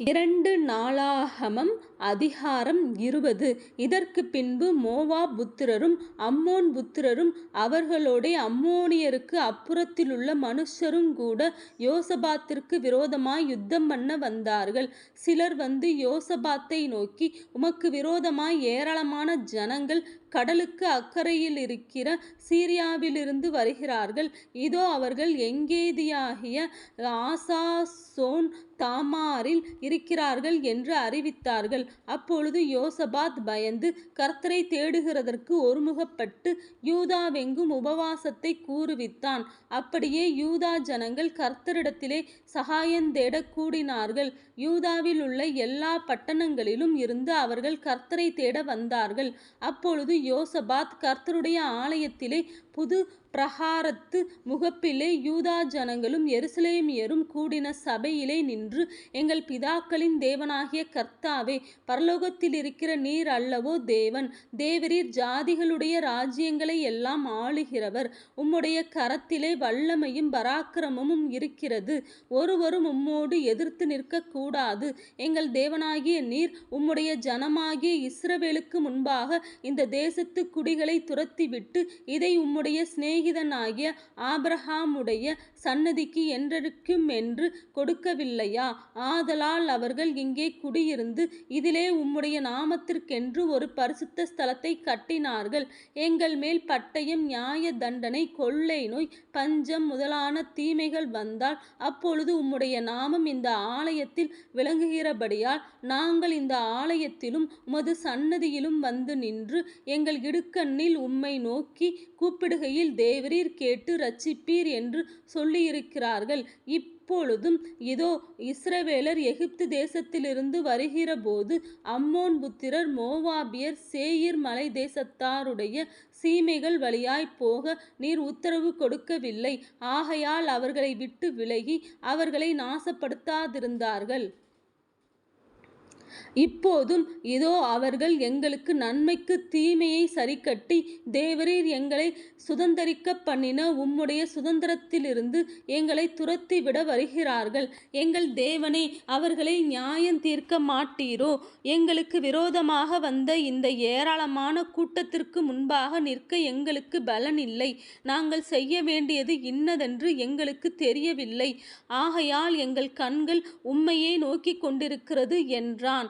இரண்டு நாளாகமம் அதிகாரம் இருபது இதற்கு பின்பு மோவா புத்திரரும் அம்மோன் புத்திரரும் அவர்களோட அம்மோனியருக்கு அப்புறத்திலுள்ள மனுஷருங்கூட யோசபாத்திற்கு விரோதமாய் யுத்தம் பண்ண வந்தார்கள். சிலர் வந்து யோசபாத்தை நோக்கி உமக்கு விரோதமாய் ஏராளமான ஜனங்கள் கடலுக்கு அக்கறையில் இருக்கிற சீரியாவிலிருந்து வருகிறார்கள். இதோ அவர்கள் எங்கேதியாகிய ஆசாசோன் தாமாரில் இருக்கிறார்கள் என்று அறிவித்தார்கள். அப்பொழுது யோசபாத் பயந்து கர்த்தரை தேடுகிறதற்கு ஒருமுகப்பட்டு யூதாவெங்கும் உபவாசத்தை கூறுவித்தான். அப்படியே யூதா ஜனங்கள் கர்த்தரிடத்திலே சகாயந்தேடக் கூடினார்கள். யூதாவில் உள்ள எல்லா பட்டணங்களிலும் இருந்து அவர்கள் கர்த்தரை தேட வந்தார்கள். அப்பொழுது யோசபாத் கர்த்தருடைய ஆலயத்திலே புது பிரகாரத்து முகப்பிலே யூதா ஜனங்களும் எருசலேமியரும் கூடின சபையிலே நின்று எங்கள் பிதாக்களின் தேவனாகிய கர்த்தாவே பரலோகத்திலிருக்கிற நீர் அல்லவோ தேவன் தேவரீர் ஜாதிகளுடைய ராஜ்யங்களையெல்லாம் ஆளுகிறவர். உம்முடைய கரத்திலே வல்லமையும் பராக்கிரமமும் இருக்கிறது. ஒருவரும் உம்மோடு எதிர்த்து நிற்கக்கூடாது. எங்கள் தேவனாகிய நீர் உம்முடைய ஜனமாகிய இஸ்ரவேலுக்கு முன்பாக இந்த தேசத்து குடிகளை துரத்திவிட்டு இதை உம்முடைய சிநேகிதனாகிய ஆபிரஹாமுடைய சன்னதிக்கு என்றெடுக்கும் என்று கொடுக்கவில்லையா? ஆதலால் அவர்கள் இங்கே குடியிருந்து இதிலே உம்முடைய நாமத்திற்கென்று ஒரு பரிசுத்த ஸ்தலத்தை கட்டினார்கள். எங்கள் மேல் பட்டயம் நியாய தண்டனை கொள்ளை நோய் பஞ்சம் முதலான தீமைகள் வந்தால் அப்பொழுது உம்முடைய நாமம் இந்த ஆலயத்தில் விளங்குகிறபடியால் நாங்கள் இந்த ஆலயத்திலும் உமது சன்னதியிலும் வந்து நின்று எங்கள் இடுக்கண்ணில் உம்மை நோக்கி கூப்பிடு கூப்பிடுகையில் தேவரீர் கேட்டு ரட்சிப்பீர் என்று சொல்லியிருக்கிறார்கள். இப்பொழுதும் இதோ இஸ்ரவேலர் எகிப்து தேசத்திலிருந்து வருகிறபோது அம்மோன் புத்திரர் மோவாபியர் சேயிர் மலை தேசத்தாருடைய சீமைகள் வழியாய் போக நீர் உத்தரவு கொடுக்கவில்லை. ஆகையால் அவர்களை விட்டு விலகி அவர்களை நாசப்படுத்தாதிருந்தார்கள். இப்போதும் இதோ அவர்கள் எங்களுக்கு நன்மைக்கு தீமையை சரிக்கட்டி தேவரீர் எங்களை சுதந்திரிக்க பண்ணின உம்முடைய சுதந்திரத்திலிருந்து எங்களை துரத்திவிட வருகிறார்கள். எங்கள் தேவனே அவர்களை நியாயம் தீர்க்க மாட்டீரோ? எங்களுக்கு விரோதமாக வந்த இந்த ஏராளமான கூட்டத்திற்கு முன்பாக நிற்க எங்களுக்கு பலன் இல்லை. நாங்கள் செய்ய வேண்டியது இன்னதென்று எங்களுக்குத் தெரியவில்லை. ஆகையால் எங்கள் கண்கள் உம்மையே நோக்கிக்கொண்டிருக்கிறது என்றான்.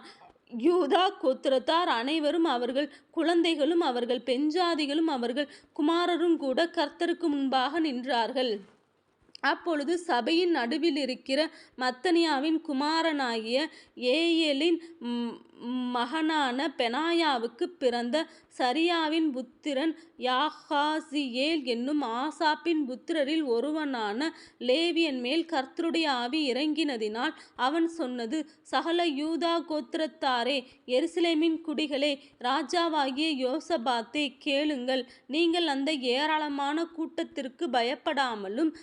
யூதா கோத்திரத்தார் அனைவரும் அவர்கள் குழந்தைகளும் அவர்கள் பெண்ஜாதிகளும் அவர்கள் குமாரருங்கூட கர்த்தருக்கு முன்பாக நின்றார்கள். அப்பொழுது சபையின் நடுவில் இருக்கிற மத்தனியாவின் குமாரனாகிய ஏயெலின் மகனான பெனாயாவுக்குப் பிறந்த சரியாவின் புத்திரன் யாகாசியேல் என்னும் ஆசாப்பின் புத்திரரில் ஒருவனான லேவியன்மேல் கர்த்தருடைய ஆவி இறங்கினதினால் அவன் சொன்னது சகல யூதா கோத்திரத்தாரே எருசலேமின் குடிகளே ராஜாவாகிய யோசபாத்தே கேளுங்கள். நீங்கள் அந்த ஏராளமான கூட்டத்திற்கு பயப்படாமலும்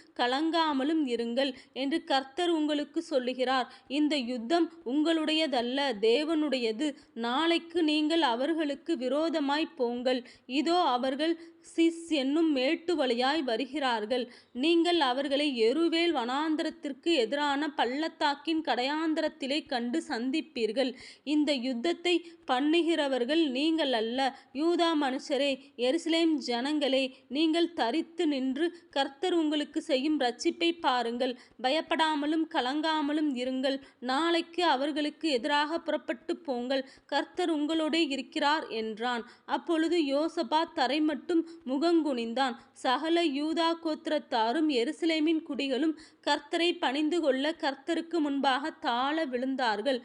கலங்காமலும் இருங்கள் என்று கர்த்தர் உங்களுக்கு சொல்லுகிறார். இந்த யுத்தம் உங்களுடையதல்ல தேவனுடையது. நாளைக்கு நீங்கள் அவர்களுக்கு விரோதமாய் போங்கள். இதோ அவர்கள் சிஸ் என்னும் மேட்டு வழியாய் வருகிறார்கள். நீங்கள் அவர்களை எருவேல் வனாந்திரத்திற்கு எதிரான பள்ளத்தாக்கின் கடையாந்தரத்திலே கண்டு சந்திப்பீர்கள். இந்த யுத்தத்தை பண்ணுகிறவர்கள் நீங்கள் அல்ல. யூதா மனுஷரே எருசலேம் ஜனங்களே நீங்கள் தரித்து நின்று கர்த்தர் உங்களுக்கு செய்யும் ரட்சிப்பை பாருங்கள். பயப்படாமலும் கலங்காமலும் இருங்கள். நாளைக்கு அவர்களுக்கு எதிராகப் புறப்பட்டுப் போங்கள். கர்த்தர் உங்களோடே இருக்கிறார் என்றான். அப்பொழுது யோசபா தரை மட்டும் முகங்குனிந்தான். சகல யூதா கோத்திரத்தாரும் எருசலேமின் குடிகளும் கர்த்தரை பணிந்து கொள்ள கர்த்தருக்கு முன்பாக தாழ விழுந்தார்கள்.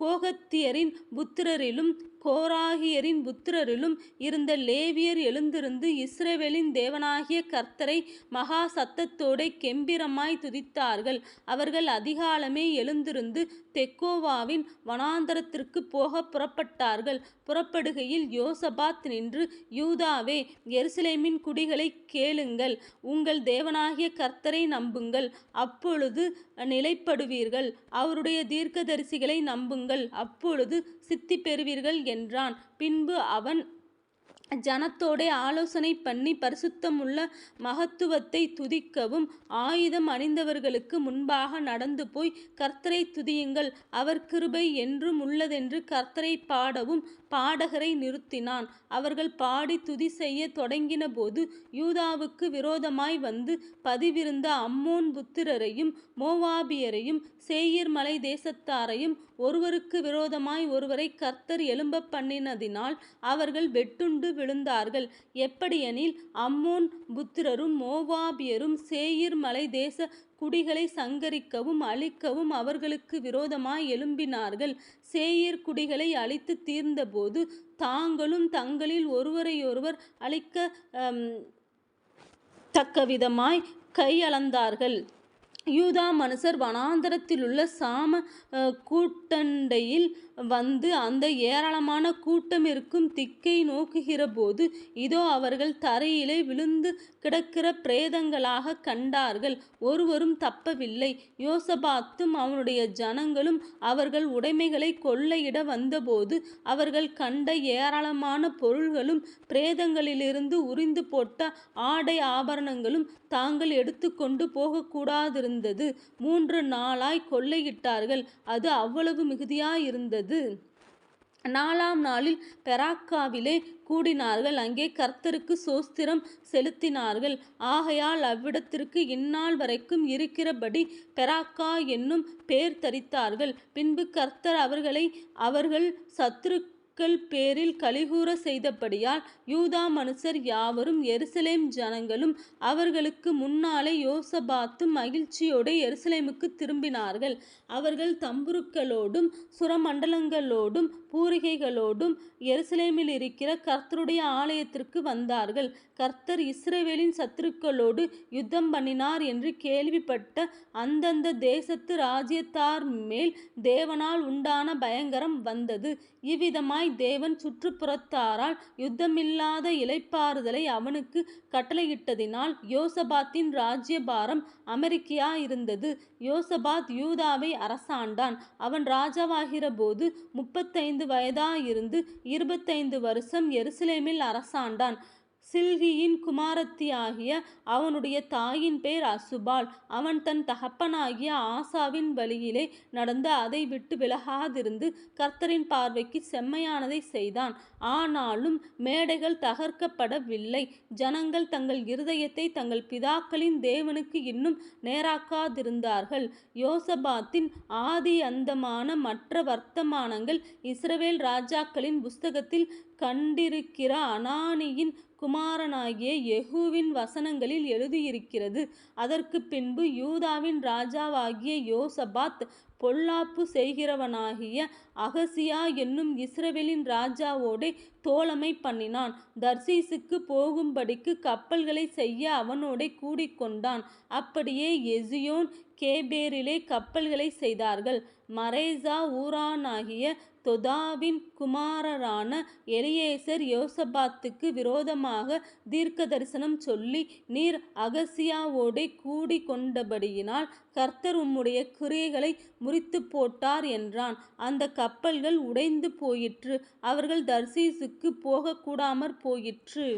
கோகத்தியரின் புத்திரரிலும் கோராகியரின் புத்திரரிலும் இருந்த லேவியர் எழுந்திருந்து இஸ்ரேவேலின் தேவனாகிய கர்த்தரை மகா சத்தத்தோடே கெம்பிரமாய் துதித்தார்கள். அவர்கள் அதிகாலமே எழுந்திருந்து தெக்கோவாவின் வனாந்தரத்திற்குப் போக புறப்பட்டார்கள். புறப்படுகையில் யோசபாத் நின்று யூதாவே எருசலேமின் குடிகளை கேளுங்கள். உங்கள் தேவனாகிய கர்த்தரை நம்புங்கள் அப்பொழுது நிலைப்படுவீர்கள். அவருடைய தீர்க்கதரிசிகளை நம்புங்கள் அப்பொழுது சித்தி பெறுவீர்கள் என்றான். பின்பு அவன் ஜனத்தோடே ஆலோசனை பண்ணி பரிசுத்தமுள்ள மகத்துவத்தை துதிக்கவும் ஆயுதம் அணிந்தவர்களுக்கு முன்பாக நடந்து போய் கர்த்தரை துதியுங்கள். அவர் கிருபை என்றும் உள்ளதென்று கர்த்தரை பாடவும் பாடகரை நிறுத்தினான். அவர்கள் பாடி துதி செய்ய தொடங்கினபோது யூதாவுக்கு விரோதமாய் வந்து பதிவிருந்த அம்மோன் புத்திரரையும் மோவாபியரையும் சேயீர் மலை தேசத்தாரையும் ஒருவருக்கு விரோதமாய் ஒருவரை கர்த்தர் எழும்ப பண்ணினதினால் அவர்கள் வெட்டுண்டு விழுந்தார்கள். எப்படியெனில் அம்மோன் புத்திரரும் மோவாபியரும் சேயிர் மலை தேச குடிகளை சங்கரிக்கவும் அழிக்கவும் அவர்களுக்கு விரோதமாய் எழும்பினார்கள். சேயீர் குடிகளை அழித்து தீர்ந்தபோது தாங்களும் தங்களில் ஒருவரையொருவர் அழிக்க தக்கவிதமாய் கையளந்தார்கள். யூதா மனுஷர் வனாந்தரத்திலுள்ள சாம கூட்டண்டையில் வந்து அந்த ஏராளமான கூட்டம் இருக்கும் திக்கை நோக்குகிறபோது இதோ அவர்கள் தரையிலே விழுந்து கிடக்கிற பிரேதங்களாக கண்டார்கள். ஒருவரும் தப்பவில்லை. யோசபாத்தும் அவனுடைய ஜனங்களும் அவர்கள் உடைமைகளை கொள்ளையிட வந்தபோது அவர்கள் கண்ட ஏராளமான பொருள்களும் பிரேதங்களிலிருந்து உறிந்து போட்ட ஆடை ஆபரணங்களும் தாங்கள் எடுத்துக்கொண்டு போகக்கூடாதிருந்தது. மூன்று நாளாய் கொள்ளையிட்டார்கள். அது அவ்வளவு மிகுதியாயிருந்தது. நாலாம் நாளில் பெராக்காவிலே கூடினார்கள். அங்கே கர்த்தருக்கு சோஸ்திரம் செலுத்தினார்கள். ஆகையால் அவ்விடத்திற்கு இந்நாள் வரைக்கும் இருக்கிறபடி பெராக்கா என்னும் பெயர் தரித்தார்கள். பின்பு கர்த்தர் அவர்களை அவர்கள் சத்ரு மக்கள் பேரில் கலிகூற செய்தபடியால் யூதா மனுஷர் யாவரும் எருசலேம் ஜனங்களும் அவர்களுக்கு முன்னாலே யோசபாத்தும் மகிழ்ச்சியோடு எருசலேமுக்கு திரும்பினார்கள். அவர்கள் தம்புருக்களோடும் சுரமண்டலங்களோடும் பூரிகைகளோடும் எருசலேமில் இருக்கிற கர்த்தருடைய ஆலயத்திற்கு வந்தார்கள். கர்த்தர் இஸ்ரேவேலின் சத்துருக்களோடு யுத்தம் பண்ணினார் என்று கேள்விப்பட்ட அந்தந்த தேசத்து ராஜ்யத்தார் மேல் தேவனால் உண்டான பயங்கரம் வந்தது. இவ்விதமாய் தேவன் சுற்றுப்புறத்தாரால் யுத்தமில்லாத இளைப்பாறுதலை அவனுக்கு கட்டளையிட்டதினால் யோசபாத்தின் ராஜ்யபாரம் அமெரிக்கையா இருந்தது யோசபாத் யூதாவை அரசாண்டான். அவன் ராஜாவாகிற போது முப்பத்தைந்து வயதாயிருந்து இருபத்தைந்து வருஷம் எருசலேமில் அரசாண்டான். சில்கியின் குமாரத்தியாகிய அவனுடைய தாயின் பேர் அசுபால். அவன் தன் தகப்பனாகிய ஆசாவின் வழியிலே நடந்து அதை விட்டு விலகாதிருந்து கர்த்தரின் பார்வைக்கு செம்மையானதை செய்தான். ஆனாலும் மேடைகள் தகர்க்கப்படவில்லை. ஜனங்கள் தங்கள் இருதயத்தை தங்கள் பிதாக்களின் தேவனுக்கு இன்னும் நேராக்காதிருந்தார்கள். யோசபாத்தின் ஆதி அந்தமான மற்ற வர்த்தமானங்கள் இஸ்ரவேல் ராஜாக்களின் புஸ்தகத்தில் கண்டிருக்கிற அனானியின் குமாரனாகிய யெகூவின் வசனங்களில் எழுதியிருக்கிறது. அதற்கு பின்பு யூதாவின் ராஜாவாகிய யோசபாத் பொல்லாப்பு செய்கிறவனாகிய அகசியா என்னும் இஸ்ரவேலின் ராஜாவோடே தோழமை பண்ணினான். தர்சீசுக்கு போகும்படிக்கு கப்பல்களை செய்ய அவனோடே கூடிக்கொண்டான் அப்படியே எசியோன் கேபேரிலே கப்பல்களை செய்தார்கள். மரேசா ஊரானாகிய தொதாவின் குமாரரான எலியேசர் யோசபாத்துக்கு விரோதமாக தீர்க்க தரிசனம் சொல்லி நீர் அகசியாவோடே கூடி கொண்டபடியினால் கர்த்தர் உம்முடைய கிரியைகளை முறித்து போட்டார் என்றான். அந்த கப்பல்கள் உடைந்து போயிற்று. அவர்கள் தர்சீசுக்கு போகக்கூடாமற் போயிற்று.